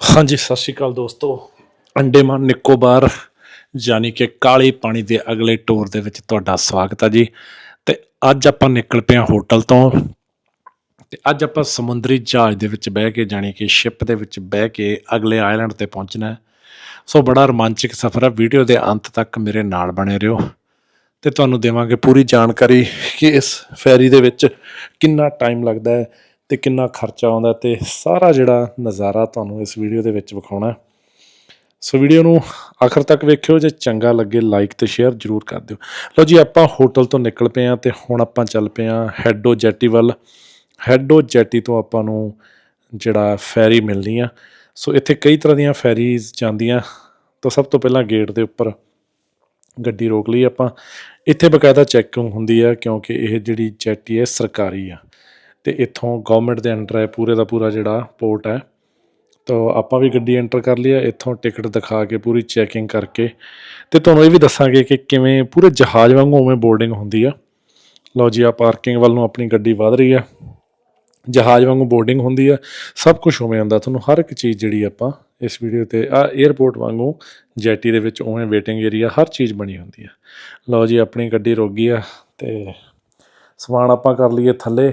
ਹਾਂਜੀ, ਸਤਿ ਸ਼੍ਰੀ ਅਕਾਲ ਦੋਸਤੋ। ਅੰਡੇਮਾਨ ਨਿਕੋਬਾਰ ਯਾਨੀ ਕਿ ਕਾਲੇ ਪਾਣੀ ਦੇ ਅਗਲੇ ਟੂਰ ਦੇ ਵਿੱਚ ਤੁਹਾਡਾ ਸਵਾਗਤ ਹੈ ਜੀ। ਤੇ ਅੱਜ ਆਪਾਂ ਨਿਕਲ ਪਏ ਹਾਂ ਹੋਟਲ ਤੋਂ। ਤੇ ਅੱਜ ਆਪਾਂ ਸਮੁੰਦਰੀ ਜਹਾਜ਼ ਦੇ ਵਿੱਚ ਬਹਿ ਕੇ ਜਾਣੀ ਕਿ ਸ਼ਿਪ ਦੇ ਵਿੱਚ ਬਹਿ ਕੇ ਅਗਲੇ ਆਈਲੈਂਡ ਤੇ ਪਹੁੰਚਣਾ ਹੈ। ਸੋ ਬੜਾ ਰੋਮਾਂਚਕ ਸਫ਼ਰ ਹੈ ਵੀਡੀਓ ਦੇ ਅੰਤ ਤੱਕ ਮੇਰੇ ਨਾਲ ਬਣੇ ਰਹੋ। ਤੇ ਤੁਹਾਨੂੰ ਦੇਵਾਂਗੇ ਪੂਰੀ ਜਾਣਕਾਰੀ ਕਿ ਇਸ ਫੈਰੀ ਦੇ ਵਿੱਚ ਕਿੰਨਾ ਟਾਈਮ ਲੱਗਦਾ ਹੈ ਤੇ ਕਿੰਨਾ ਖਰਚਾ ਆਉਂਦਾ ਤੇ ਸਾਰਾ ਜਿਹੜਾ ਨਜ਼ਾਰਾ ਤੁਹਾਨੂੰ ਇਸ ਵੀਡੀਓ ਦੇ ਵਿੱਚ ਵਿਖਾਉਣਾ ਸੋ ਵੀਡੀਓ ਨੂੰ ਆਖਰ ਤੱਕ ਵੇਖਿਓ, ਜੇ ਚੰਗਾ ਲੱਗੇ ਲਾਈਕ ਤੇ ਸ਼ੇਅਰ ਜਰੂਰ ਕਰ ਦਿਓ। ਲਓ ਜੀ, ਆਪਾਂ ਹੋਟਲ ਤੋਂ ਨਿਕਲ ਪਏ ਆ ਤੇ ਹੁਣ ਆਪਾਂ ਚੱਲ ਪਏ ਆ ਹੈਡੋ ਜੈਟੀ ਵੱਲ ਹੈਡੋ ਜੈਟੀ ਤੋਂ ਆਪਾਂ ਨੂੰ ਜਿਹੜਾ ਫੈਰੀ ਮਿਲਣੀ ਆ। ਸੋ ਇੱਥੇ ਕਈ ਤਰ੍ਹਾਂ ਦੀਆਂ ਫੈਰੀਜ਼ ਜਾਂਦੀਆਂ। ਤਾਂ ਸਭ ਤੋਂ ਪਹਿਲਾਂ ਗੇਟ ਦੇ ਉੱਪਰ ਗੱਡੀ ਰੋਕ ਲਈ ਆਪਾਂ। ਇੱਥੇ ਬਕਾਇਦਾ ਚੈਕਿੰਗ ਹੁੰਦੀ ਆ, ਕਿਉਂਕਿ ਇਹ ਜਿਹੜੀ ਜੈਟੀ ਹੈ ਸਰਕਾਰੀ ਆ। ਅਤੇ ਇੱਥੋਂ ਗੌਰਮੈਂਟ ਦੇ ਅੰਡਰ ਹੈ, ਪੂਰੇ ਦਾ ਪੂਰਾ ਜਿਹੜਾ ਪੋਰਟ ਹੈ। ਤਾਂ ਆਪਾਂ ਵੀ ਗੱਡੀ ਐਂਟਰ ਕਰ ਲਈ ਆ ਇੱਥੋਂ ਟਿਕਟ ਦਿਖਾ ਕੇ ਪੂਰੀ ਚੈਕਿੰਗ ਕਰਕੇ। ਤੇ ਤੁਹਾਨੂੰ ਇਹ ਵੀ ਦੱਸਾਂਗੇ ਕਿ ਕਿਵੇਂ ਪੂਰੇ ਜਹਾਜ਼ ਵਾਂਗੂ ਉਵੇਂ ਬੋਰਡਿੰਗ ਹੁੰਦੀ ਆ। ਲਓ ਜੀ ਆ ਪਾਰਕਿੰਗ ਵੱਲ ਨੂੰ ਆਪਣੀ ਗੱਡੀ ਵਧ ਰਹੀ ਆ। ਜਹਾਜ਼ ਵਾਂਗੂ ਬੋਰਡਿੰਗ ਹੁੰਦੀ ਆ। ਸਭ ਕੁਝ ਉਵੇਂ ਹੁੰਦਾ। ਤੁਹਾਨੂੰ ਹਰ ਇੱਕ ਚੀਜ਼ ਜਿਹੜੀ ਆਪਾਂ ਇਸ ਵੀਡੀਓ ਤੇ ਆ 에ਅਰਪੋਰਟ ਵਾਂਗੂ ਜੈਟੀ ਦੇ ਵਿੱਚ ਉਵੇਂ ਵੇਟਿੰਗ ਏਰੀਆ ਹਰ ਚੀਜ਼ ਬਣੀ ਹੁੰਦੀ ਆ। ਲਓ ਜੀ, ਆਪਣੀ ਗੱਡੀ ਰੁਕ ਗਈ ਆ ਤੇ ਸਮਾਨ ਆਪਾਂ ਕਰ ਲਈਏ ਥੱਲੇ।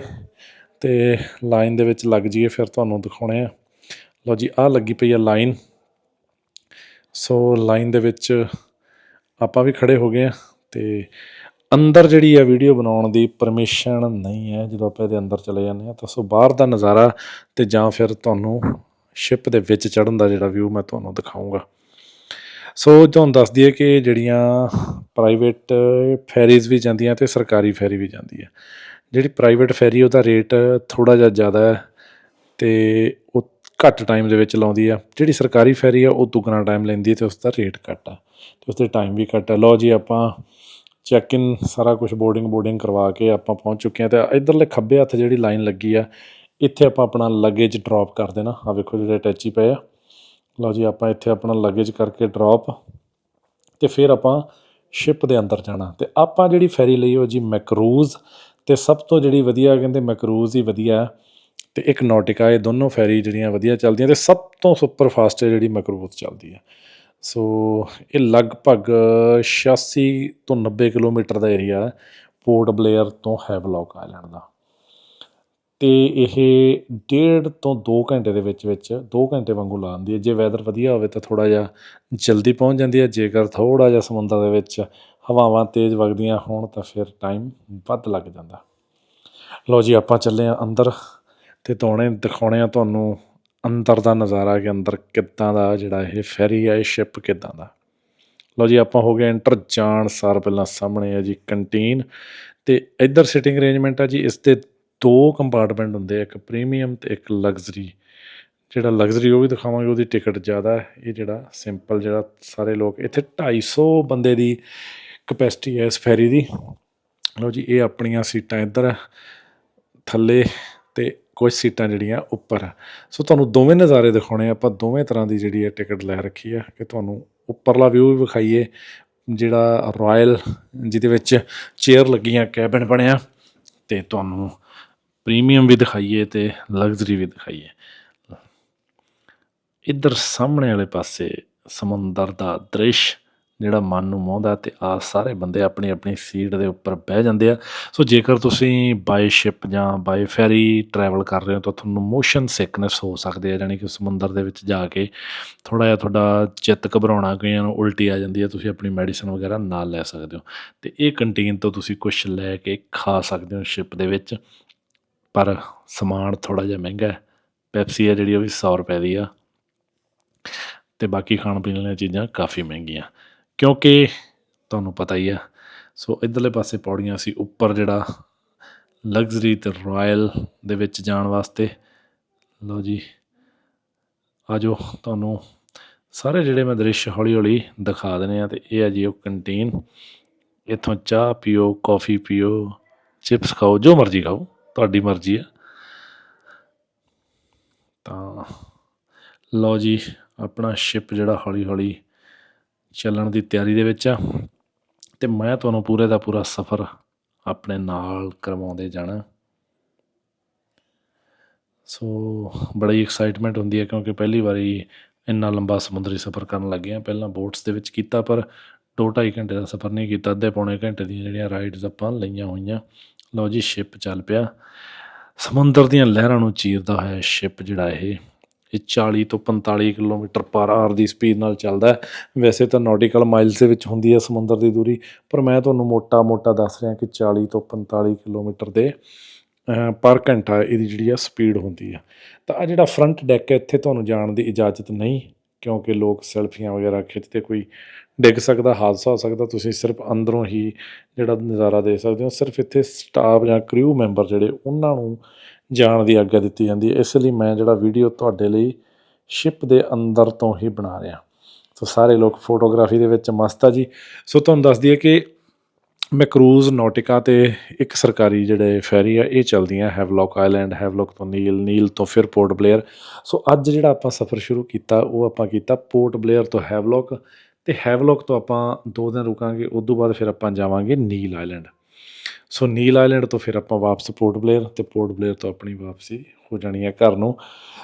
ਅਤੇ ਲਾਈਨ ਦੇ ਵਿੱਚ ਲੱਗ ਜਾਈਏ, ਫਿਰ ਤੁਹਾਨੂੰ ਦਿਖਾਉਣੇ ਆ। ਲਓ ਜੀ, ਆਹ ਲੱਗੀ ਪਈ ਆ ਲਾਈਨ। ਸੋ ਲਾਈਨ ਦੇ ਵਿੱਚ ਆਪਾਂ ਵੀ ਖੜੇ ਹੋ ਗਏ ਆ ਤੇ ਅੰਦਰ ਜਿਹੜੀ ਆ ਵੀਡੀਓ ਬਣਾਉਣ ਦੀ ਪਰਮਿਸ਼ਨ ਨਹੀਂ ਹੈ, ਜਦੋਂ ਆਪਾਂ ਇਹਦੇ ਅੰਦਰ ਚਲੇ ਜਾਂਦੇ ਆ, ਤਾਂ ਸੋ ਬਾਹਰ ਦਾ ਨਜ਼ਾਰਾ ਤੇ ਜਾਂ ਫਿਰ ਤੁਹਾਨੂੰ ਸ਼ਿਪ ਦੇ ਵਿੱਚ ਚੜਨ ਦਾ ਜਿਹੜਾ ਵਿਊ ਮੈਂ ਤੁਹਾਨੂੰ ਦਿਖਾਉਂਗਾ ਸੋ ਤੁਹਾਨੂੰ ਦੱਸ ਦਈਏ ਕਿ ਜਿਹੜੀਆਂ ਪ੍ਰਾਈਵੇਟ ਫੈਰੀਜ਼ ਵੀ ਜਾਂਦੀਆਂ ਤੇ ਸਰਕਾਰੀ ਫੈਰੀ ਵੀ ਜਾਂਦੀ ਹੈ ਜਿਹੜੀ ਪ੍ਰਾਈਵੇਟ ਫੈਰੀ ਉਹਦਾ ਰੇਟ ਥੋੜਾ ਜਿਹਾ ਜ਼ਿਆਦਾ ਹੈ ਤੇ ਉਹ ਘੱਟ ਟਾਈਮ ਦੇ ਵਿੱਚ ਲਾਉਂਦੀ ਆ। ਜਿਹੜੀ ਸਰਕਾਰੀ ਫੈਰੀ ਆ, ਉਹ ਦੁੱਗਣਾ ਟਾਈਮ ਲੈਂਦੀ ਹੈ ਤੇ ਉਸ ਦਾ ਰੇਟ ਘੱਟ ਆ। ਤੇ ਉਸ 'ਤੇ ਟਾਈਮ ਵੀ ਘੱਟ ਆ। ਲਓ ਜੀ, ਆਪਾਂ ਚੈੱਕ ਇਨ ਸਾਰਾ ਕੁਝ ਬੋਰਡਿੰਗ ਬੋਰਡਿੰਗ ਕਰਵਾ ਕੇ ਆਪਾਂ ਪਹੁੰਚ ਚੁੱਕੇ ਹਾਂ ਤੇ ਇਧਰਲੇ ਖੱਬੇ ਹੱਥ ਜਿਹੜੀ ਲਾਈਨ ਲੱਗੀ ਆ, ਇੱਥੇ ਆਪਾਂ ਆਪਣਾ ਲਗੇਜ ਡ੍ਰੌਪ ਕਰ ਦੇਣਾ। ਆ ਵੇਖੋ ਜਿਹੜੇ ਅਟੈਚੀ ਪਏ ਆ। ਲਓ ਜੀ, ਆਪਾਂ ਇੱਥੇ ਆਪਣਾ ਲਗੇਜ ਕਰਕੇ ਡ੍ਰੌਪ ਤੇ ਫਿਰ ਆਪਾਂ ਸ਼ਿਪ ਦੇ ਅੰਦਰ ਜਾਣਾ। ਤੇ ਆਪਾਂ ਜਿਹੜੀ ਫੈਰੀ ਲਈ ਉਹ ਜੀ ਮੈਕਰੂਜ਼ ਅਤੇ ਸਭ ਤੋਂ ਜਿਹੜੀ ਵਧੀਆ ਕਹਿੰਦੇ ਮੈਕਰੂਜ਼ ਹੀ ਵਧੀਆ ਅਤੇ ਇੱਕ ਨੋਟਿਕਾ, ਇਹ ਦੋਨੋਂ ਫੈਰੀ ਜਿਹੜੀਆਂ ਵਧੀਆ ਚੱਲਦੀਆਂ ਅਤੇ ਸਭ ਤੋਂ ਸੁਪਰ ਫਾਸਟ ਜਿਹੜੀ ਮੈਕਰੂਜ਼ ਚੱਲਦੀ ਹੈ ਸੋ ਇਹ ਲਗਭਗ 86 ਤੋਂ 90 ਕਿਲੋਮੀਟਰ ਦਾ ਏਰੀਆ ਪੋਰਟ ਬਲੇਅਰ ਤੋਂ ਹੈਵਲੌਕ ਆਇਲੈਂਡ ਦਾ। ਤੇ ਇਹ ਡੇਢ ਤੋਂ 2 ਘੰਟੇ ਦੇ ਵਿੱਚ ਵਿੱਚ 2 ਘੰਟੇ ਵਾਂਗੂ ਲਾ ਦਿੰਦੀ ਹੈ। ਜੇ ਵੈਦਰ ਵਧੀਆ ਹੋਵੇ ਤਾਂ ਥੋੜਾ ਜਿਹਾ ਜਲਦੀ ਪਹੁੰਚ ਜਾਂਦੀ ਹੈ, ਜੇਕਰ ਥੋੜਾ ਜਿਹਾ ਸਮੁੰਦਰ ਦੇ ਵਿੱਚ ਹਵਾਵਾਂ ਤੇਜ਼ ਵਗਦੀਆਂ ਹੋਣ ਤਾਂ ਫਿਰ ਟਾਈਮ ਵੱਧ ਲੱਗ ਜਾਂਦਾ। ਲਓ ਜੀ, ਆਪਾਂ ਚੱਲੇ ਆ ਅੰਦਰ ਤੇ ਤੋਣੇ ਦਿਖਾਉਣੇ ਆ ਤੁਹਾਨੂੰ ਅੰਦਰ ਦਾ ਨਜ਼ਾਰਾ ਕਿ ਅੰਦਰ ਕਿੱਦਾਂ ਦਾ ਜਿਹੜਾ ਇਹ ਫੈਰੀ ਆ, ਇਹ ਸ਼ਿਪ ਕਿੱਦਾਂ ਦਾ। ਲਓ ਜੀ, ਆਪਾਂ ਹੋ ਗਏ ਐਂਟਰ ਜਾਣ ਸਾਰ ਪਹਿਲਾਂ ਸਾਹਮਣੇ ਆ ਜੀ ਕੰਟੀਨ ਤੇ ਇੱਧਰ ਸਿਟਿੰਗ ਅਰੇਂਜਮੈਂਟ ਆ ਜੀ, ਇਸ 'ਤੇ ਦੋ ਕੰਪਾਰਟਮੈਂਟ ਹੁੰਦੇ ਆ, ਇੱਕ ਪ੍ਰੀਮੀਅਮ ਤੇ ਇੱਕ ਲਗਜ਼ਰੀ ਜਿਹੜਾ ਲਗਜ਼ਰੀ ਉਹ ਵੀ ਦਿਖਾਵਾਂਗੇ, ਉਹਦੀ ਟਿਕਟ ਜ਼ਿਆਦਾ ਹੈ, ਇਹ ਜਿਹੜਾ ਸਿੰਪਲ ਜਿਹੜਾ ਸਾਰੇ ਲੋਕ, ਇੱਥੇ 250 ਬੰਦੇ ਦੀ ਕਪੈਸਿਟੀ ਹੈ ਇਸ ਫੈਰੀ ਦੀ। ਲਓ ਜੀ, ਇਹ ਆਪਣੀਆਂ ਸੀਟਾਂ ਇੱਧਰ ਥੱਲੇ ਤੇ ਕੁਝ ਸੀਟਾਂ ਜਿਹੜੀਆਂ ਉੱਪਰ ਸੋ ਤੁਹਾਨੂੰ ਦੋਵੇਂ ਨਜ਼ਾਰੇ ਦਿਖਾਉਣੇ ਆਪਾਂ ਦੋਵੇਂ ਤਰ੍ਹਾਂ ਦੀ ਜਿਹੜੀ ਹੈ ਟਿਕਟ ਲੈ ਰੱਖੀ ਹੈ ਕਿ ਤੁਹਾਨੂੰ ਉੱਪਰਲਾ ਵਿਊ ਵੀ ਵਿਖਾਈਏ, ਜਿਹੜਾ ਰਾਇਲ ਜਿਹਦੇ ਵਿੱਚ ਚੇਅਰ ਲੱਗੀਆਂ ਕੈਬਨ ਬਣਿਆ, ਤੇ ਤੁਹਾਨੂੰ ਪ੍ਰੀਮੀਅਮ ਵੀ ਦਿਖਾਈਏ ਤੇ ਲਗਜ਼ਰੀ ਵੀ ਦਿਖਾਈਏ। ਇੱਧਰ ਸਾਹਮਣੇ ਵਾਲੇ ਪਾਸੇ ਸਮੁੰਦਰ ਦਾ ਦ੍ਰਿਸ਼ ਜਿਹੜਾ ਮਨ ਨੂੰ ਮੋਹਦਾ ਤੇ ਆ ਸਾਰੇ ਬੰਦੇ ਆਪਣੀ ਆਪਣੀ ਸੀਟ ਦੇ ਉੱਪਰ ਬਹਿ ਜਾਂਦੇ ਆ। ਸੋ ਜੇਕਰ ਤੁਸੀਂ ਬਾਈ ਸ਼ਿਪ ਜਾਂ ਬਾਈ ਫੈਰੀ ਟਰੈਵਲ ਕਰ ਰਹੇ ਹੋ ਤਾਂ ਤੁਹਾਨੂੰ ਮੋਸ਼ਨ ਸਿਕਨੈਸ ਹੋ ਸਕਦੇ ਆ ਯਾਨੀ ਕਿ ਸਮੁੰਦਰ ਦੇ ਵਿੱਚ ਜਾ ਕੇ ਥੋੜਾ ਜਿਹਾ ਤੁਹਾਡਾ ਚਿੱਤ ਘਬਰਾਉਣਾ ਕਈਆਂ ਨੂੰ ਉਲਟੀ ਆ ਜਾਂਦੀ ਹੈ ਤੁਸੀਂ ਆਪਣੀ ਮੈਡੀਸਨ ਵਗੈਰਾ ਨਾਲ ਲੈ ਸਕਦੇ ਹੋ। ਤੇ ਇਹ ਕੰਟੀਨ ਤੋਂ ਤੁਸੀਂ ਕੁਝ ਲੈ ਕੇ ਖਾ ਸਕਦੇ ਹੋ ਸ਼ਿਪ ਦੇ ਵਿੱਚ। ਪਰ ਸਮਾਨ ਥੋੜਾ ਜਿਹਾ ਮਹਿੰਗਾ ਹੈ। ਪੈਪਸੀ ਆ ਜਿਹੜੀ ਉਹ ਵੀ 100 ਰੁਪਏ ਦੀ ਆ। ਤੇ ਬਾਕੀ ਖਾਣ ਪੀਣ ਵਾਲੀਆਂ ਚੀਜ਼ਾਂ ਕਾਫੀ ਮਹਿੰਗੀਆਂ। ਕਿਉਂਕਿ ਤੁਹਾਨੂੰ ਪਤਾ ਹੀ ਆ, ਸੋ ਇਧਰਲੇ ਪਾਸੇ ਪੌੜੀਆਂ ਸੀ, ਉੱਪਰ ਜਿਹੜਾ ਲਗਜ਼ਰੀ ਤੇ ਰਾਇਲ ਦੇ ਵਿੱਚ ਜਾਣ ਵਾਸਤੇ। ਲਓ ਜੀ, ਆਜੋ ਤੁਹਾਨੂੰ ਸਾਰੇ ਜਿਹੜੇ ਮੈਂ ਦ੍ਰਿਸ਼ ਹੌਲੀ ਹੌਲੀ ਦਿਖਾ ਦਨੇ ਆ ਤੇ ਇਹ ਆ ਜੀ ਉਹ ਕੰਟੀਨ। ਇੱਥੋਂ ਚਾਹ ਪੀਓ, ਕੌਫੀ ਪੀਓ, ਚਿਪਸ ਖਾਓ, ਜੋ ਮਰਜ਼ੀ ਖਾਓ, ਤੁਹਾਡੀ ਮਰਜ਼ੀ ਆ। ਤਾਂ ਲਓ ਜੀ, ਆਪਣਾ ਸ਼ਿਪ ਜਿਹੜਾ ਹੌਲੀ ਹੌਲੀ ਚੱਲਣ ਦੀ ਤਿਆਰੀ ਦੇ ਵਿੱਚ ਆ। ਅਤੇ ਮੈਂ ਤੁਹਾਨੂੰ ਪੂਰੇ ਦਾ ਪੂਰਾ ਸਫ਼ਰ ਆਪਣੇ ਨਾਲ ਕਰਵਾਉਂਦੇ ਜਾਣਾ। ਸੋ ਬੜੀ ਐਕਸਾਈਟਮੈਂਟ ਹੁੰਦੀ ਹੈ ਕਿਉਂਕਿ ਪਹਿਲੀ ਵਾਰੀ ਇੰਨਾ ਲੰਬਾ ਸਮੁੰਦਰੀ ਸਫ਼ਰ ਕਰਨ ਲੱਗੇ ਹਾਂ। ਪਹਿਲਾਂ ਬੋਟਸ ਦੇ ਵਿੱਚ ਕੀਤਾ ਪਰ 2.5 ਘੰਟੇ ਦਾ ਸਫ਼ਰ ਨਹੀਂ ਕੀਤਾ। ਅੱਧੇ ਪੌਣੇ ਘੰਟੇ ਦੀਆਂ ਜਿਹੜੀਆਂ ਰਾਈਡਸ ਆਪਾਂ ਲਈਆਂ ਹੋਈਆਂ। ਲਓ ਜੀ ਸ਼ਿਪ ਚੱਲ ਪਿਆ। ਸਮੁੰਦਰ ਦੀਆਂ ਲਹਿਰਾਂ ਨੂੰ ਚੀਰਦਾ ਹੋਇਆ ਸ਼ਿਪ ਜਿਹੜਾ ਇਹ। ਇਹ 40 ਤੋਂ 45 ਕਿਲੋਮੀਟਰ ਪਰ ਆਰ ਦੀ ਸਪੀਡ ਨਾਲ ਚੱਲਦਾ ਵੈਸੇ ਤਾਂ ਨੌਟੀਕਲ ਮਾਈਲਸ ਦੇ ਵਿੱਚ ਹੁੰਦੀ ਹੈ ਸਮੁੰਦਰ ਦੀ ਦੂਰੀ, ਪਰ ਮੈਂ ਤੁਹਾਨੂੰ ਮੋਟਾ-ਮੋਟਾ ਦੱਸ ਰਿਹਾ ਕਿ 40 ਤੋਂ 45 ਕਿਲੋਮੀਟਰ ਦੇ ਪਰ ਘੰਟਾ ਇਹਦੀ ਜਿਹੜੀ ਆ ਸਪੀਡ ਹੁੰਦੀ ਆ। ਤਾਂ ਆ ਜਿਹੜਾ ਫਰੰਟ ਡੈਕ ਹੈ, ਇੱਥੇ ਤੁਹਾਨੂੰ ਜਾਣ ਦੀ ਇਜਾਜ਼ਤ ਨਹੀਂ, ਕਿਉਂਕਿ ਲੋਕ ਸੈਲਫੀਆਂ ਵਗੈਰਾ ਖਿੱਚਦੇ, ਕੋਈ ਡਿੱਗ ਸਕਦਾ, ਹਾਦਸਾ ਹੋ ਸਕਦਾ, ਤੁਸੀਂ ਸਿਰਫ ਅੰਦਰੋਂ ਹੀ ਜਿਹੜਾ ਨਜ਼ਾਰਾ ਦੇ ਸਕਦੇ ਹੋ। ਸਿਰਫ ਇੱਥੇ ਸਟਾਫ ਜਾਂ ਕ੍ਰਿਊ ਮੈਂਬਰ ਜਿਹੜੇ, ਉਹਨਾਂ ਨੂੰ ਜਾਣ ਦੀ ਆਗਿਆ ਦਿੱਤੀ ਜਾਂਦੀ ਹੈ। ਇਸ ਲਈ ਮੈਂ ਜਿਹੜਾ ਵੀਡੀਓ ਤੁਹਾਡੇ ਲਈ ਸ਼ਿਪ ਦੇ ਅੰਦਰ ਤੋਂ ਹੀ ਬਣਾ ਰਿਹਾ। ਸੋ ਸਾਰੇ ਲੋਕ ਫੋਟੋਗ੍ਰਾਫੀ ਦੇ ਵਿੱਚ ਮਸਤ ਆ ਜੀ। ਸੋ ਤੁਹਾਨੂੰ ਦੱਸ ਦਈਏ ਕਿ ਮੈਂ ਕਰੂਜ਼ ਨੌਟਿਕਾ ਤੇ ਇੱਕ ਸਰਕਾਰੀ ਜਿਹੜੇ ਫੈਰੀ ਆ, ਇਹ ਚੱਲਦੀਆਂ ਹੈਵਲੌਕ ਆਈਲੈਂਡ, ਹੈਵਲੌਕ ਤੋਂ ਨੀਲ ਨੀਲ ਤੋਂ ਫਿਰ ਪੋਰਟ ਬਲੇਅਰ। ਸੋ ਅੱਜ ਜਿਹੜਾ ਆਪਾਂ ਸਫ਼ਰ ਸ਼ੁਰੂ ਕੀਤਾ, ਉਹ ਆਪਾਂ ਕੀਤਾ ਪੋਰਟ ਬਲੇਅਰ ਤੋਂ ਹੈਵਲੌਕ ਤੇ ਹੈਵਲੌਕ ਤੋਂ ਆਪਾਂ ਦੋ ਦਿਨ ਰੁਕਾਂਗੇ, ਉਸ ਤੋਂ ਬਾਅਦ ਫਿਰ ਆਪਾਂ ਜਾਵਾਂਗੇ ਨੀਲ ਆਈਲੈਂਡ। ਸੋ ਨੀਲ ਆਈਲੈਂਡ ਤੋਂ ਫਿਰ ਆਪਾਂ ਵਾਪਸ ਪੋਰਟ ਬਲੇਅਰ ਤੇ ਪੋਰਟ ਬਲੇਅਰ ਤੋਂ ਆਪਣੀ ਵਾਪਸੀ ਹੋ ਜਾਣੀ ਹੈ ਘਰ ਨੂੰ।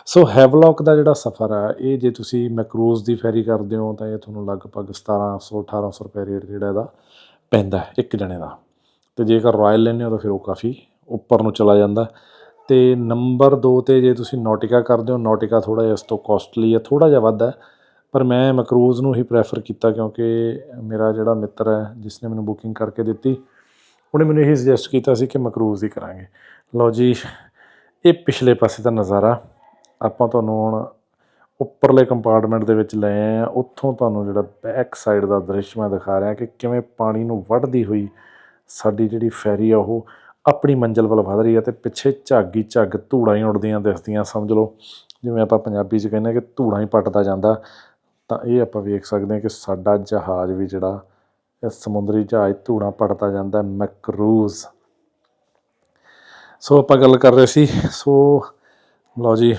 ਸੋ ਹੈਵਲੌਕ ਦਾ ਜਿਹੜਾ ਸਫ਼ਰ ਆ, ਇਹ ਜੇ ਤੁਸੀਂ ਮੈਕਰੂਜ਼ ਦੀ ਫੈਰੀ ਕਰਦੇ ਹੋ ਤਾਂ ਇਹ ਤੁਹਾਨੂੰ ਲਗਭਗ 1700 1800 ਰੁਪਏ ਰੇਟ ਜਿਹੜਾ ਇਹਦਾ ਪੈਂਦਾ ਇੱਕ ਜਣੇ ਦਾ। ਤੇ ਜੇਕਰ ਰਾਇਲ ਲੈਂਦੇ ਹੋ ਤਾਂ ਫਿਰ ਉਹ ਕਾਫੀ ਉੱਪਰ ਨੂੰ ਚਲਾ ਜਾਂਦਾ ਤੇ ਨੰਬਰ 2 ਤੇ ਜੇ ਤੁਸੀਂ ਨੋਟਿਕਾ ਕਰਦੇ ਹੋ ਨੋਟਿਕਾ ਥੋੜਾ ਜਿਹਾ ਇਸ ਤੋਂ ਕਾਸਟਲੀ ਹੈ ਥੋੜਾ ਜਿਹਾ ਵੱਧ ਹੈ। ਪਰ ਮੈਂ ਮੈਕਰੂਜ਼ ਨੂੰ ਹੀ ਪ੍ਰੈਫਰ ਕੀਤਾ ਕਿਉਂਕਿ ਮੇਰਾ ਜਿਹੜਾ ਮਿੱਤਰ ਹੈ, ਜਿਸ ਨੇ ਮੈਨੂੰ ਬੁਕਿੰਗ ਕਰਕੇ ਦਿੱਤੀ ਉਹਨੇ ਮੈਨੂੰ ਇਹ ਸੁਜੈਸਟ ਕੀਤਾ ਸੀ ਕਿ ਮਕਰੂਜ਼ ਹੀ ਕਰਾਂਗੇ। ਲਓ ਜੀ, ਇਹ ਪਿਛਲੇ ਪਾਸੇ ਦਾ ਨਜ਼ਾਰਾ। ਆਪਾਂ ਤੁਹਾਨੂੰ ਹੁਣ ਉੱਪਰਲੇ ਕੰਪਾਰਟਮੈਂਟ ਦੇ ਵਿੱਚ ਲੈ ਆਏ ਆ। ਉੱਥੋਂ ਤੁਹਾਨੂੰ ਜਿਹੜਾ ਬੈਕ ਸਾਈਡ ਦਾ ਦ੍ਰਿਸ਼ ਮੈਂ ਦਿਖਾ ਰਿਹਾ ਕਿ ਕਿਵੇਂ ਪਾਣੀ ਨੂੰ ਵੱਢਦੀ ਹੋਈ ਸਾਡੀ ਜਿਹੜੀ ਫੈਰੀ ਆ, ਉਹ ਆਪਣੀ ਮੰਜ਼ਿਲ ਵੱਲ ਵਧ ਰਹੀ ਹੈ ਤੇ ਪਿੱਛੇ ਝਾਗੀ ਝੱਗ ਧੂੜਾਂ ਹੀ ਉੱਡਦੀਆਂ ਦਿਸਦੀਆਂ, ਸਮਝ ਲਓ। ਜਿਵੇਂ ਆਪਾਂ ਪੰਜਾਬੀ 'ਚ ਕਹਿੰਦੇ ਆ ਕਿ ਧੂੜਾਂ ਹੀ ਪੱਟਦਾ ਜਾਂਦਾ। ਤਾਂ ਇਹ ਆਪਾਂ ਵੇਖ ਸਕਦੇ ਹਾਂ ਕਿ ਸਾਡਾ ਜਹਾਜ਼ ਵੀ ਜਿਹੜਾ ਸਮੁੰਦਰੀ ਜਹਾਜ਼ ਧੂੜਾਂ ਪੜਦਾ ਜਾਂਦਾ ਮੈਕਰੂਜ਼। ਸੋ ਆਪਾਂ ਗੱਲ ਕਰ ਰਹੇ ਸੀ, ਸੋ ਲਓ ਜੀ,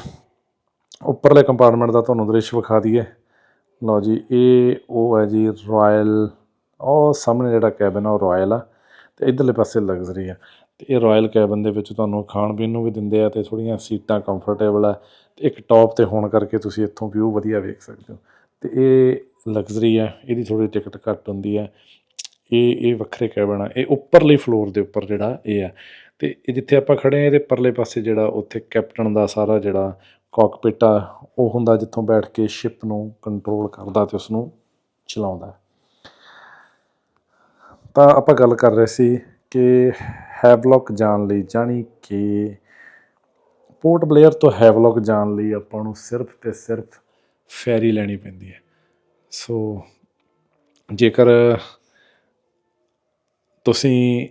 ਉੱਪਰਲੇ ਕੰਪਾਰਟਮੈਂਟ ਦਾ ਤੁਹਾਨੂੰ ਦ੍ਰਿਸ਼ ਵਿਖਾ ਦਈਏ। ਲਓ ਜੀ ਇਹ ਉਹ ਹੈ ਜੀ ਰਾਇਲ ਉਹ ਸਾਹਮਣੇ ਜਿਹੜਾ ਕੈਬਨ ਆ, ਉਹ ਰਾਇਲ ਆ, ਤੇ ਇਧਰਲੇ ਪਾਸੇ ਲਗਜ਼ਰੀ ਆ। ਤੇ ਇਹ ਰਾਇਲ ਕੈਬਨ ਦੇ ਵਿੱਚ ਤੁਹਾਨੂੰ ਖਾਣ ਪੀਣ ਨੂੰ ਵੀ ਦਿੰਦੇ ਆ ਤੇ ਥੋੜੀਆਂ ਸੀਟਾਂ ਕੰਫਰਟੇਬਲ ਆ। ਤੇ ਇੱਕ ਟੌਪ ਤੇ ਹੋਣ ਕਰਕੇ ਤੁਸੀਂ ਇੱਥੋਂ ਵਿਊ ਵਧੀਆ ਵੇਖ ਸਕਦੇ ਹੋ। ਤੇ ਇਹ ਲਗਜ਼ਰੀ ਹੈ, ਇਹਦੀ ਥੋੜੀ ਟਿਕਟ ਘੱਟ ਹੁੰਦੀ ਹੈ। ਇਹ ਇਹ ਵੱਖਰੇ ਕੈਬਨ ਆ ਇਹ ਉੱਪਰਲੇ ਫਲੋਰ ਦੇ ਉੱਪਰ ਜਿਹੜਾ ਇਹ ਆ ਤੇ ਇਹ ਜਿੱਥੇ ਆਪਾਂ ਖੜੇ ਆ ਇਹਦੇ ਪਰਲੇ ਪਾਸੇ ਜਿਹੜਾ ਉੱਥੇ ਕੈਪਟਨ ਦਾ ਸਾਰਾ ਜਿਹੜਾ ਕਾਕਪਿਟ ਆ, ਉਹ ਹੁੰਦਾ ਜਿੱਥੋਂ ਬੈਠ ਕੇ ਸ਼ਿਪ ਨੂੰ ਕੰਟਰੋਲ ਕਰਦਾ ਤੇ ਉਸ ਨੂੰ ਚਲਾਉਂਦਾ ਤਾਂ ਆਪਾਂ ਗੱਲ ਕਰ ਰਹੇ ਸੀ ਕਿ ਹੈਵਲੌਕ ਜਾਣ ਲਈ, ਜਾਣੀ ਕਿ ਪੋਰਟ ਬਲੇਅਰ ਤੋਂ ਹੈਵਲੌਕ ਜਾਣ ਲਈ ਆਪਾਂ ਨੂੰ ਸਿਰਫ ਤੇ ਸਿਰਫ ਫੈਰੀ ਲੈਣੀ ਪੈਂਦੀ ਹੈ। ਸੋ ਜੇਕਰ ਤੁਸੀਂ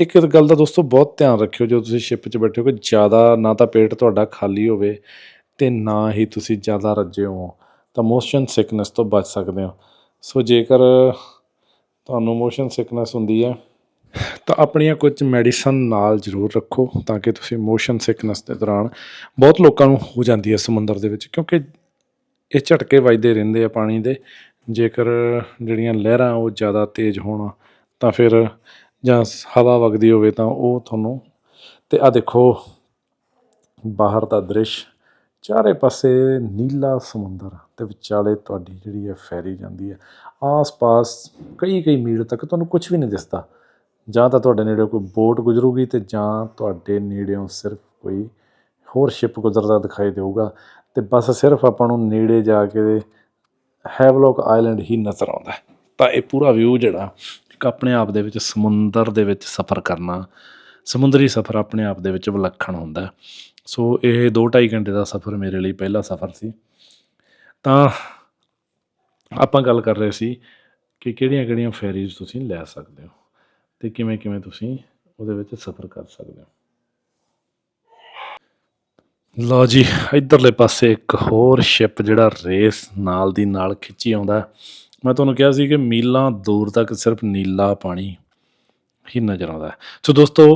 ਇੱਕ ਗੱਲ ਦਾ ਦੋਸਤੋ ਬਹੁਤ ਧਿਆਨ ਰੱਖਿਓ, ਜਦੋਂ ਤੁਸੀਂ ਸ਼ਿਪ 'ਚ ਬੈਠੇ ਹੋ ਕਿ ਜ਼ਿਆਦਾ ਨਾ ਤਾਂ ਪੇਟ ਤੁਹਾਡਾ ਖਾਲੀ ਹੋਵੇ ਤੇ ਨਾ ਹੀ ਤੁਸੀਂ ਜ਼ਿਆਦਾ ਰੱਜੇ ਹੋ ਤਾਂ ਮੋਸ਼ਨ ਸਿਕਨੈਸ ਤੋਂ ਬਚ ਸਕਦੇ ਹੋ। ਸੋ ਜੇਕਰ ਤੁਹਾਨੂੰ ਮੋਸ਼ਨ ਸਿਕਨੈਸ ਹੁੰਦੀ ਹੈ, ਤਾਂ ਆਪਣੀਆਂ ਕੁਝ ਮੈਡੀਸਨ ਨਾਲ ਜ਼ਰੂਰ ਰੱਖੋ, ਤਾਂ ਕਿ ਤੁਸੀਂ ਮੋਸ਼ਨ ਸਿਕਨੈਸ ਦੇ ਦੌਰਾਨ ਬਹੁਤ ਲੋਕਾਂ ਨੂੰ ਹੋ ਜਾਂਦੀ ਹੈ ਸਮੁੰਦਰ ਦੇ ਵਿੱਚ, ਕਿਉਂਕਿ ਇਹ ਝਟਕੇ ਵੱਜਦੇ ਰਹਿੰਦੇ ਆ ਪਾਣੀ ਦੇ। ਜੇਕਰ ਜਿਹੜੀਆਂ ਲਹਿਰਾਂ ਉਹ ਜ਼ਿਆਦਾ ਤੇਜ਼ ਹੋਣ, ਤਾਂ ਫਿਰ ਜਾਂ ਹਵਾ ਵਗਦੀ ਹੋਵੇ ਤਾਂ ਉਹ ਤੁਹਾਨੂੰ ਅਤੇ ਆ ਦੇਖੋ, ਬਾਹਰ ਦਾ ਦ੍ਰਿਸ਼, ਚਾਰੇ ਪਾਸੇ ਨੀਲਾ ਸਮੁੰਦਰ ਤੇ ਵਿਚਾਲੇ ਤੁਹਾਡੀ ਜਿਹੜੀ ਹੈ ਫੈਰੀ ਜਾਂਦੀ ਹੈ। ਆਸ-ਪਾਸ ਕਈ ਕਈ ਮੀਲ ਤੱਕ ਤੁਹਾਨੂੰ ਕੁਝ ਵੀ ਨਹੀਂ ਦਿਸਦਾ। ਜਾਂ ਤਾਂ ਤੁਹਾਡੇ ਨੇੜੇ ਕੋਈ ਬੋਟ ਗੁਜ਼ਰੂਗੀ ਤੇ ਜਾਂ ਤੁਹਾਡੇ ਨੇੜਿਓਂ ਸਿਰਫ ਕੋਈ ਹੋਰ ਸ਼ਿਪ ਗੁਜ਼ਰਦਾ ਦਿਖਾਈ ਦੇਊਗਾ। ਅਤੇ ਬਸ ਸਿਰਫ ਆਪਾਂ ਨੂੰ ਨੇੜੇ ਜਾ ਕੇ ਹੈਵਲੌਕ ਆਈਲੈਂਡ ਹੀ ਨਜ਼ਰ ਆਉਂਦਾ ਤਾਂ ਇਹ ਪੂਰਾ ਵਿਊ ਜਿਹੜਾ, ਇੱਕ ਆਪਣੇ ਆਪ ਦੇ ਵਿੱਚ ਸਮੁੰਦਰ ਦੇ ਵਿੱਚ ਸਫ਼ਰ ਕਰਨਾ, ਸਮੁੰਦਰੀ ਸਫ਼ਰ ਆਪਣੇ ਆਪ ਦੇ ਵਿੱਚ ਵਿਲੱਖਣ ਹੁੰਦਾ ਸੋ ਇਹ 2.5 ਘੰਟੇ ਦਾ ਸਫ਼ਰ ਮੇਰੇ ਲਈ ਪਹਿਲਾ ਸਫ਼ਰ ਸੀ। ਤਾਂ ਆਪਾਂ ਗੱਲ ਕਰ ਰਹੇ ਸੀ ਕਿ ਕਿਹੜੀਆਂ-ਕਿਹੜੀਆਂ ਫੈਰੀਜ਼ ਤੁਸੀਂ ਲੈ ਸਕਦੇ ਹੋ ਤੇ ਕਿਵੇਂ-ਕਿਵੇਂ ਤੁਸੀਂ ਉਹਦੇ ਵਿੱਚ ਸਫ਼ਰ ਕਰ ਸਕਦੇ ਹੋ। ਲਓ ਜੀ, ਇਧਰਲੇ ਪਾਸੇ ਇੱਕ ਹੋਰ ਸ਼ਿਪ ਜਿਹੜਾ ਰੇਸ ਨਾਲ ਦੀ ਨਾਲ ਖਿੱਚੀ ਆਉਂਦਾ ਮੈਂ ਤੁਹਾਨੂੰ ਕਿਹਾ ਸੀ ਕਿ ਮੀਲਾਂ ਦੂਰ ਤੱਕ ਸਿਰਫ ਨੀਲਾ ਪਾਣੀ ਹੀ ਨਜ਼ਰ ਆਉਂਦਾ ਸੋ ਦੋਸਤੋ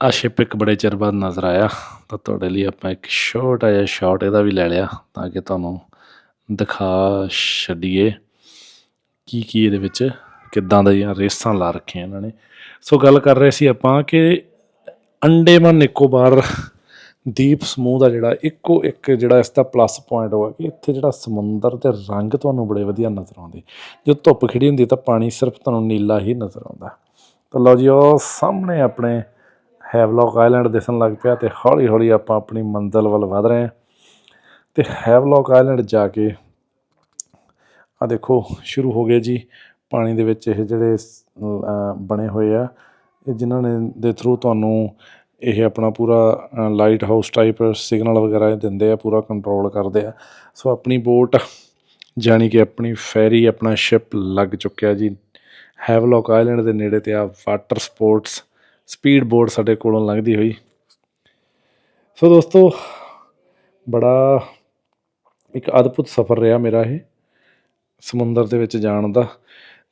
ਆ ਸ਼ਿਪ ਇੱਕ ਬੜੇ ਚਿਰ ਬਾਅਦ ਨਜ਼ਰ ਆਇਆ, ਤਾਂ ਤੁਹਾਡੇ ਲਈ ਆਪਾਂ ਇੱਕ ਛੋਟਾ ਜਿਹਾ ਸ਼ਾਟ ਇਹਦਾ ਵੀ ਲੈ ਲਿਆ, ਤਾਂ ਕਿ ਤੁਹਾਨੂੰ ਦਿਖਾ ਛੱਡੀਏ ਕੀ ਕੀ ਇਹਦੇ ਵਿੱਚ ਕਿੱਦਾਂ ਦਾ ਦੀਆਂ ਰੇਸਾਂ ਲਾ ਰੱਖੀਆਂ ਇਹਨਾਂ ਨੇ। ਸੋ ਗੱਲ ਕਰ ਰਹੇ ਸੀ ਆਪਾਂ ਕਿ ਅੰਡੇਮਾਨ ਨਿਕੋਬਾਰ ਦੀਪ ਸਮੂਹ ਦਾ ਜਿਹੜਾ ਇੱਕੋ ਇੱਕ ਜਿਹੜਾ ਇਸ ਦਾ ਪਲੱਸ ਪੁਆਇੰਟ ਹੋਇਆ ਕਿ ਇੱਥੇ ਜਿਹੜਾ ਸਮੁੰਦਰ ਦੇ ਰੰਗ ਤੁਹਾਨੂੰ ਬੜੇ ਵਧੀਆ ਨਜ਼ਰ ਆਉਂਦੇ। ਜਦੋਂ ਧੁੱਪ ਖਿੜੀ ਹੁੰਦੀ ਤਾਂ ਪਾਣੀ ਸਿਰਫ ਤੁਹਾਨੂੰ ਨੀਲਾ ਹੀ ਨਜ਼ਰ ਆਉਂਦਾ। ਤਾਂ ਲਓ ਜੀ, ਉਹ ਸਾਹਮਣੇ ਆਪਣੇ ਹੈਵਲੌਕ ਆਈਲੈਂਡ ਦਿਸਣ ਲੱਗ ਪਿਆ ਤੇ ਹੌਲੀ ਹੌਲੀ ਆਪਾਂ ਆਪਣੀ ਮੰਜ਼ਿਲ ਵੱਲ ਵਧ ਰਹੇ ਹਾਂ। ਤੇ ਹੈਵਲੌਕ ਆਈਲੈਂਡ ਜਾ ਕੇ ਆ ਦੇਖੋ, ਸ਼ੁਰੂ ਹੋ ਗਏ ਜੀ। ਪਾਣੀ ਦੇ ਵਿੱਚ ਇਹ ਜਿਹੜੇ ਬਣੇ ਹੋਏ ਆ, ਇਹ ਜਿਨ੍ਹਾਂ ਨੇ ਦੇ ਥਰੂ ਤੁਹਾਨੂੰ ਇਹ ਆਪਣਾ ਪੂਰਾ ਲਾਈਟ ਹਾਊਸ ਟਾਈਪ ਸਿਗਨਲ ਵਗੈਰਾ ਦਿੰਦੇ ਆ, ਪੂਰਾ ਕੰਟਰੋਲ ਕਰਦੇ ਆ। ਸੋ ਆਪਣੀ ਬੋਟ ਜਾਣੀ ਕਿ ਆਪਣੀ ਫੈਰੀ ਆਪਣਾ ਸ਼ਿਪ ਲੱਗ ਚੁੱਕਿਆ ਜੀ। ਹੈਵਲੌਕ ਆਈਲੈਂਡ ਦੇ ਨੇੜੇ ਤੇ ਆ ਵਾਟਰ ਸਪੋਰਟਸ ਸਪੀਡ ਬੋਟ ਸਾਡੇ ਕੋਲੋਂ ਲੰਘਦੀ ਹੋਈ। ਸੋ ਦੋਸਤੋ, ਬੜਾ ਇੱਕ ਅਦਭੁਤ ਸਫ਼ਰ ਰਿਹਾ ਮੇਰਾ ਇਹ, ਸਮੁੰਦਰ ਦੇ ਵਿੱਚ ਜਾਣ ਦਾ।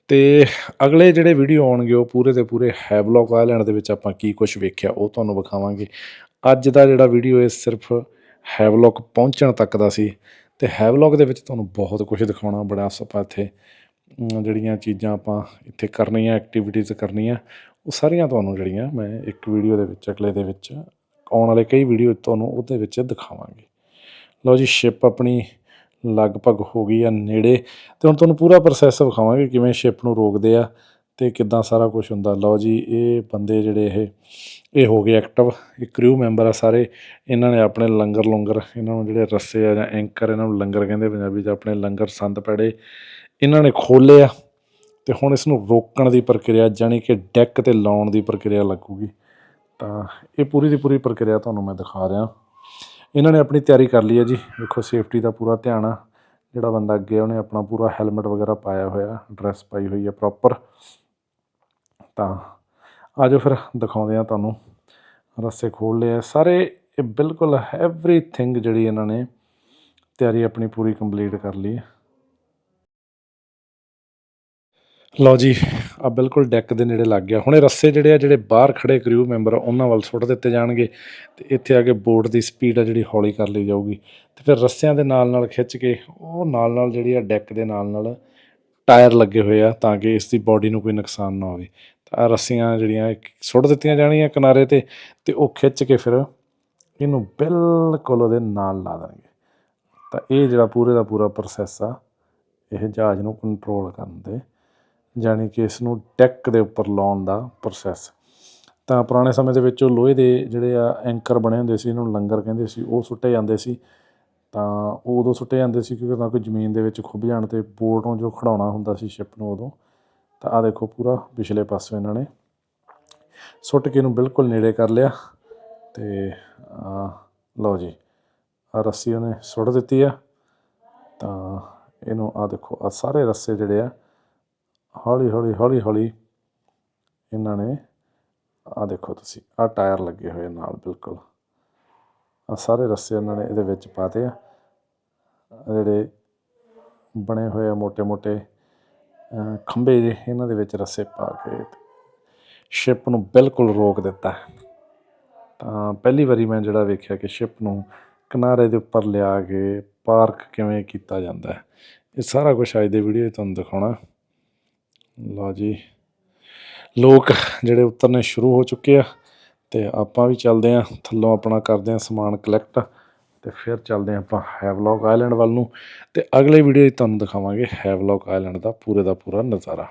ਅਤੇ ਅਗਲੇ ਜਿਹੜੇ ਵੀਡੀਓ ਆਉਣਗੇ, ਉਹ ਪੂਰੇ ਦੇ ਪੂਰੇ ਹੈਵਲੌਕ ਆਈਲੈਂਡ ਦੇ ਵਿੱਚ ਆਪਾਂ ਕੀ ਕੁਝ ਵੇਖਿਆ, ਉਹ ਤੁਹਾਨੂੰ ਵਿਖਾਵਾਂਗੇ। ਅੱਜ ਦਾ ਜਿਹੜਾ ਵੀਡੀਓ ਇਹ ਸਿਰਫ ਹੈਵਲੌਕ ਪਹੁੰਚਣ ਤੱਕ ਦਾ ਸੀ ਤੇ ਹੈਵਲੌਕ ਦੇ ਵਿੱਚ ਤੁਹਾਨੂੰ ਬਹੁਤ ਕੁਝ ਦਿਖਾਉਣਾ ਬੜਾ ਆਪਾਂ ਇੱਥੇ। ਜਿਹੜੀਆਂ ਚੀਜ਼ਾਂ ਆਪਾਂ ਇੱਥੇ ਕਰਨੀਆਂ ਐਕਟੀਵਿਟੀਜ਼ ਕਰਨੀਆਂ, ਉਹ ਸਾਰੀਆਂ ਤੁਹਾਨੂੰ ਜਿਹੜੀਆਂ ਮੈਂ ਇੱਕ ਵੀਡੀਓ ਦੇ ਵਿੱਚ, ਅਗਲੇ ਦੇ ਵਿੱਚ ਆਉਣ ਵਾਲੇ ਕਈ ਵੀਡੀਓ ਤੁਹਾਨੂੰ ਉਹਦੇ ਵਿੱਚ ਦਿਖਾਵਾਂਗੇ। ਲਓ ਜੀ ਸ਼ਿਪ ਆਪਣੀ ਲਗਭਗ ਹੋ ਗਈ ਆ ਨੇੜੇ। ਤੇ ਹੁਣ ਤੁਹਾਨੂੰ ਪੂਰਾ ਪ੍ਰੋਸੈਸ ਵਿਖਾਵਾਂਗੇ ਕਿਵੇਂ ਸ਼ਿਪ ਨੂੰ ਰੋਕਦੇ ਆ ਤੇ ਕਿੱਦਾਂ ਸਾਰਾ ਕੁਝ ਹੁੰਦਾ। ਲਓ ਜੀ, ਇਹ ਬੰਦੇ ਜਿਹੜੇ ਇਹ ਇਹ ਹੋ ਗਏ ਐਕਟਿਵ ਇਹ ਕ੍ਰਿਊ ਮੈਂਬਰ ਆ ਸਾਰੇ। ਇਹਨਾਂ ਨੇ ਆਪਣੇ ਲੰਗਰ ਲੰਗਰ, ਇਹਨਾਂ ਨੂੰ ਜਿਹੜੇ ਰੱਸੇ ਆ ਜਾਂ ਐਂਕਰ ਇਹਨਾਂ ਨੂੰ ਲੰਗਰ ਕਹਿੰਦੇ ਪੰਜਾਬੀ 'ਚ, ਆਪਣੇ ਲੰਗਰ ਸੰਦ ਪੈੜੇ। ਇਹਨਾਂ ਨੇ ਖੋਲ੍ਹੇ ਆ ਤੇ ਹੁਣ ਇਸ ਨੂੰ ਰੋਕਣ ਦੀ ਪ੍ਰਕਿਰਿਆ ਜਾਣੀ ਕਿ ਡੈਕ ਤੇ ਲਾਉਣ ਦੀ ਪ੍ਰਕਿਰਿਆ ਲੱਗੂਗੀ। ਤਾਂ ਇਹ ਪੂਰੀ ਦੀ ਪੂਰੀ ਪ੍ਰਕਿਰਿਆ ਤੁਹਾਨੂੰ ਮੈਂ ਦਿਖਾ ਰਿਹਾ। ਇਹਨਾਂ ਨੇ ਆਪਣੀ ਤਿਆਰੀ ਕਰ ਲਈ ਹੈ ਜੀ। ਵੇਖੋ ਸੇਫਟੀ ਦਾ ਪੂਰਾ ਧਿਆਨ ਆ। ਜਿਹੜਾ ਬੰਦਾ ਅੱਗੇ ਆ, ਉਹਨੇ ਆਪਣਾ ਪੂਰਾ ਹੈਲਮਟ ਵਗੈਰਾ ਪਾਇਆ ਹੋਇਆ ਡਰੈਸ ਪਾਈ ਹੋਈ ਹੈ ਪ੍ਰੋਪਰ ਤਾਂ ਆਜੋ ਫਿਰ ਦਿਖਾਉਂਦੇ ਆ ਤੁਹਾਨੂੰ। ਰਸਤੇ ਖੋਲ ਲਏ ਸਾਰੇ ਇਹ ਬਿਲਕੁਲ ਐਵਰੀਥਿੰਗ ਜਿਹੜੀ ਇਹਨਾਂ ਨੇ ਤਿਆਰੀ ਆਪਣੀ ਪੂਰੀ ਕੰਪਲੀਟ ਕਰ ਲਈ ਹੈ। ਲਓ ਜੀ ਆ ਬਿਲਕੁਲ ਡੈਕ ਦੇ ਨੇੜੇ ਲੱਗ ਗਿਆ। ਹੁਣ ਇਹ ਰੱਸੇ ਜਿਹੜੇ ਆ, ਜਿਹੜੇ ਬਾਹਰ ਖੜੇ ਕਰਿਊ ਮੈਂਬਰ ਆ, ਉਹਨਾਂ ਵੱਲ ਸੁੱਟ ਦਿੱਤੇ ਜਾਣਗੇ ਤੇ ਇੱਥੇ ਆ ਕੇ ਬੋਟ ਦੀ ਸਪੀਡ ਆ ਜਿਹੜੀ ਹੌਲੀ ਕਰ ਲਈ ਜਾਊਗੀ। ਤੇ ਫਿਰ ਰੱਸਿਆਂ ਦੇ ਨਾਲ ਨਾਲ ਖਿੱਚ ਕੇ ਉਹ ਨਾਲ ਨਾਲ ਜਿਹੜੀ ਆ ਡੈਕ ਦੇ ਨਾਲ ਨਾਲ ਟਾਇਰ ਲੱਗੇ ਹੋਏ ਆ, ਤਾਂ ਕਿ ਇਸ ਦੀ ਬਾਡੀ ਨੂੰ ਕੋਈ ਨੁਕਸਾਨ ਨਾ ਹੋਵੇ। ਤਾਂ ਆਹ ਰੱਸੀਆਂ ਜਿਹੜੀਆਂ ਸੁੱਟ ਦਿੱਤੀਆਂ ਜਾਣਗੀਆਂ ਕਿਨਾਰੇ ਤੇ ਤੇ ਉਹ ਖਿੱਚ ਕੇ ਫਿਰ ਇਹਨੂੰ ਬਿਲਕੁਲ ਉਹਦੇ ਨਾਲ ਲਾ ਦੇਣਗੇ। ਤਾਂ ਇਹ ਜਿਹੜਾ ਪੂਰੇ ਦਾ ਪੂਰਾ ਪ੍ਰੋਸੈਸ ਆ, ਇਹ ਜਹਾਜ਼ ਨੂੰ ਕੰਟਰੋਲ ਕਰਨ ਦੇ ਜਾਣੀ ਕਿ ਇਸ ਨੂੰ ਡੈੱਕ ਦੇ ਉੱਪਰ ਲਾਉਣ ਦਾ ਪ੍ਰੋਸੈਸ ਤਾਂ ਪੁਰਾਣੇ ਸਮੇਂ ਦੇ ਵਿੱਚ ਉਹ ਲੋਹੇ ਦੇ ਜਿਹੜੇ ਆ ਐਂਕਰ ਬਣੇ ਹੁੰਦੇ ਸੀ, ਇਹਨਾਂ ਨੂੰ ਲੰਗਰ ਕਹਿੰਦੇ ਸੀ, ਉਹ ਸੁੱਟੇ ਜਾਂਦੇ ਸੀ। ਤਾਂ ਉਹ ਉਦੋਂ ਸੁੱਟੇ ਜਾਂਦੇ ਸੀ ਕਿਉਂਕਿ ਤਾਂ ਕੋਈ ਜ਼ਮੀਨ ਦੇ ਵਿੱਚ ਖੁੱਭ ਜਾਣ ਤੇ ਬੋਟ ਨੂੰ ਜੋ ਖੜਾਉਣਾ ਹੁੰਦਾ ਸੀ ਸ਼ਿਪ ਨੂੰ ਉਦੋਂ। ਤਾਂ ਆ ਦੇਖੋ ਪੂਰਾ ਪਿਛਲੇ ਪਾਸੋਂ ਇਹਨਾਂ ਨੇ ਸੁੱਟ ਕੇ ਇਹਨੂੰ ਬਿਲਕੁਲ ਨੇੜੇ ਕਰ ਲਿਆ ਤੇ ਲਓ ਜੀ ਆ ਰੱਸੀ ਉਹਨੇ ਸੁੱਟ ਦਿੱਤੀ ਆ। ਤਾਂ ਇਹਨੂੰ ਆ ਦੇਖੋ ਆ ਸਾਰੇ ਰੱਸੇ ਜਿਹੜੇ ਆ ਹੌਲੀ ਹੌਲੀ ਹੌਲੀ ਹੌਲੀ ਇਹਨਾਂ ਨੇ ਆ ਦੇਖੋ ਤੁਸੀਂ ਆ ਟਾਇਰ ਲੱਗੇ ਹੋਏ ਨਾਲ, ਬਿਲਕੁਲ। ਆ ਸਾਰੇ ਰੱਸੇ ਇਹਨਾਂ ਨੇ ਇਹਦੇ ਵਿੱਚ ਪਾਤੇ ਆ। ਜਿਹੜੇ ਬਣੇ ਹੋਏ ਆ ਮੋٹے-ਮੋٹے ਖੰਭੇ ਜੇ ਇਹਨਾਂ ਦੇ ਵਿੱਚ ਰੱਸੇ ਪਾ ਕੇ ਸ਼ਿਪ ਨੂੰ ਬਿਲਕੁਲ ਰੋਕ ਦਿੱਤਾ। ਤਾਂ ਪਹਿਲੀ ਵਾਰੀ ਮੈਂ ਜਿਹੜਾ ਵੇਖਿਆ ਕਿ ਸ਼ਿਪ ਨੂੰ ਕਿਨਾਰੇ ਦੇ ਉੱਪਰ ਲਿਆ ਕੇ ਪਾਰਕ ਕਿਵੇਂ ਕੀਤਾ ਜਾਂਦਾ ਹੈ, ਇਹ ਸਾਰਾ ਕੁਝ ਅੱਜ ਦੇ ਵੀਡੀਓ ਤੁਹਾਨੂੰ ਦਿਖਾਉਣਾ। ਲਓ ਜੀ, ਲੋਕ ਜਿਹੜੇ ਉਤਰਨੇ ਸ਼ੁਰੂ ਹੋ ਚੁੱਕੇ ਆ ਤੇ ਆਪਾਂ ਵੀ ਚੱਲਦੇ ਆ, ਥੱਲੋਂ ਆਪਣਾ ਕਰਦੇ ਆ ਸਮਾਨ ਕਲੈਕਟ ਤੇ ਫਿਰ ਚੱਲਦੇ ਆ ਆਪਾਂ ਹੈਵਲੌਕ ਆਈਲੈਂਡ ਵੱਲ ਨੂੰ ਤੇ ਅਗਲੇ ਵੀਡੀਓ 'ਚ ਤੁਹਾਨੂੰ ਦਿਖਾਵਾਂਗੇ ਹੈਵਲੌਕ ਆਈਲੈਂਡ ਦਾ ਪੂਰੇ ਦਾ ਪੂਰਾ ਨਜ਼ਾਰਾ।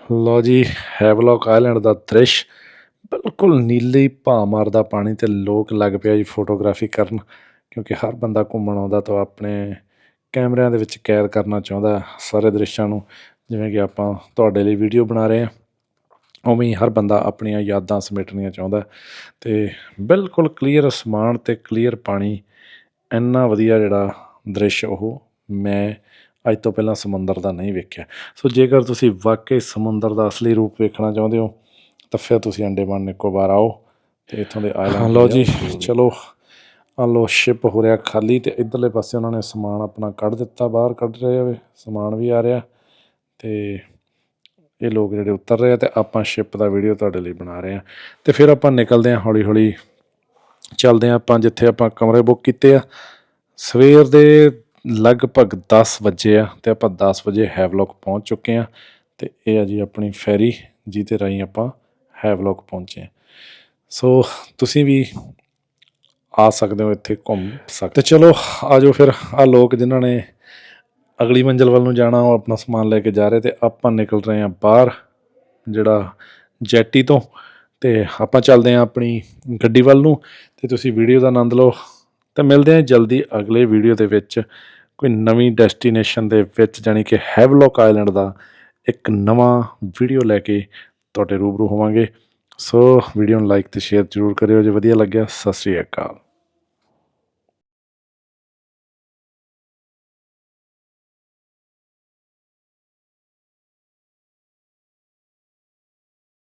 ਲਓ ਜੀ ਹੈਵਲੌਕ ਆਈਲੈਂਡ ਦਾ ਦ੍ਰਿਸ਼ ਬਿਲਕੁਲ ਨੀਲੇ ਭਾ ਮਾਰਦਾ ਪਾਣੀ ਤੇ ਲੋਕ ਲੱਗ ਪਿਆ ਜੀ ਫੋਟੋਗ੍ਰਾਫੀ ਕਰਨ, ਕਿਉਂਕਿ ਹਰ ਬੰਦਾ ਘੁੰਮਣ ਆਉਂਦਾ ਤਾਂ ਆਪਣੇ ਕੈਮਰਿਆਂ ਦੇ ਵਿੱਚ ਕੈਦ ਕਰਨਾ ਚਾਹੁੰਦਾ ਸਾਰੇ ਦ੍ਰਿਸ਼ਾਂ ਨੂੰ। ਜਿਵੇਂ ਕਿ ਆਪਾਂ ਤੁਹਾਡੇ ਲਈ ਵੀਡੀਓ ਬਣਾ ਰਹੇ ਹਾਂ ਉਵੇਂ ਹੀ ਹਰ ਬੰਦਾ ਆਪਣੀਆਂ ਯਾਦਾਂ ਸਮੇਟਣੀਆਂ ਚਾਹੁੰਦਾ ਤੇ ਬਿਲਕੁਲ ਕਲੀਅਰ ਅਸਮਾਨ ਤੇ ਕਲੀਅਰ ਪਾਣੀ ਇੰਨਾ ਵਧੀਆ ਜਿਹੜਾ ਦ੍ਰਿਸ਼ ਉਹ ਮੈਂ ਅੱਜ ਤੋਂ ਪਹਿਲਾਂ ਸਮੁੰਦਰ ਦਾ ਨਹੀਂ ਵੇਖਿਆ। ਸੋ ਜੇਕਰ ਤੁਸੀਂ ਵਾਕਈ ਸਮੁੰਦਰ ਦਾ ਅਸਲੀ ਰੂਪ ਵੇਖਣਾ ਚਾਹੁੰਦੇ ਹੋ ਤਾਂ ਫਿਰ ਤੁਸੀਂ ਅੰਡੇਮਾਨ ਨਿਕੋਬਾਰ ਆਓ ਤੇ ਇੱਥੋਂ ਦੇ ਆਇਲੈਂਡ ਲਓ ਜੀ ਚਲੋ ਆ ਲੋ ਸ਼ਿਪ ਹੋ ਰਿਹਾ ਖਾਲੀ ਤੇ ਇਧਰਲੇ ਪਾਸੇ ਉਹਨਾਂ ਨੇ ਸਮਾਨ ਆਪਣਾ ਕੱਢ ਦਿੱਤਾ ਬਾਹਰ ਕੱਢ ਰਹੇ ਹੋਵੇ ਸਮਾਨ ਵੀ ਆ ਰਿਹਾ। ਤੇ ਇਹ ਲੋਕ ਜਿਹੜੇ ਉਤਰ ਰਹੇ ਆ ਤੇ ਆਪਾਂ ਸ਼ਿਪ ਦਾ ਵੀਡੀਓ ਤੁਹਾਡੇ ਲਈ ਬਣਾ ਰਹੇ ਆ। ਤੇ ਫਿਰ ਆਪਾਂ ਨਿਕਲਦੇ ਆ ਹੌਲੀ ਹੌਲੀ ਚੱਲਦੇ ਆ ਆਪਾਂ ਜਿੱਥੇ ਆਪਾਂ ਕਮਰੇ ਬੁੱਕ ਕੀਤੇ ਆ। ਸਵੇਰ ਦੇ ਲਗਭਗ 10 ਵਜੇ ਆ ਤੇ ਆਪਾਂ 10 ਵਜੇ ਹੈਵਲੌਕ ਪਹੁੰਚ ਚੁੱਕੇ ਆ। ਤੇ ਇਹ ਆ ਜੀ ਆਪਣੀ ਫੈਰੀ ਜਿਹਦੇ ਰਾਹੀਂ ਆਪਾਂ ਹੈਵਲੌਕ ਪਹੁੰਚੇ ਆ। ਸੋ ਤੁਸੀਂ ਵੀ ਆ ਸਕਦੇ ਹੋ ਇੱਥੇ ਘੁੰਮ ਸਕਦੇ ਤੇ ਚਲੋ ਆਜੋ ਫਿਰ ਆ ਲੋਕ ਜਿਨ੍ਹਾਂ ਨੇ ਅਗਲੀ ਮੰਜ਼ਲ ਵੱਲ ਨੂੰ ਜਾਣਾ, ਉਹ ਆਪਣਾ ਸਮਾਨ ਲੈ ਕੇ ਜਾ ਰਹੇ ਤੇ ਆਪਾਂ ਨਿਕਲ ਰਹੇ ਹਾਂ ਬਾਹਰ, ਜਿਹੜਾ ਜੈਟੀ ਤੋਂ। ਤੇ ਆਪਾਂ ਚੱਲਦੇ ਹਾਂ ਆਪਣੀ ਗੱਡੀ ਵੱਲ ਨੂੰ ਤੇ ਤੁਸੀਂ ਵੀਡੀਓ ਦਾ ਆਨੰਦ ਲਓ। ਤੇ ਮਿਲਦੇ ਹਾਂ ਜਲਦੀ ਅਗਲੇ ਵੀਡੀਓ ਦੇ ਵਿੱਚ। ਕੋਈ ਨਵੀਂ ਡੈਸਟੀਨੇਸ਼ਨ ਦੇ ਵਿੱਚ, ਜਾਣੀ ਕਿ ਹੈਵਲੌਕ ਆਈਲੈਂਡ ਦਾ ਇੱਕ ਨਵਾਂ ਵੀਡੀਓ ਲੈ ਕੇ ਤੁਹਾਡੇ ਰੂਬਰੂ ਹੋਵਾਂਗੇ। ਸੋ ਵੀਡੀਓ ਨੂੰ ਲਾਈਕ ਤੇ ਸ਼ੇਅਰ ਜ਼ਰੂਰ ਕਰਿਓ ਜੇ ਵਧੀਆ ਲੱਗਿਆ। ਸਤਿ ਸ੍ਰੀ ਅਕਾਲ।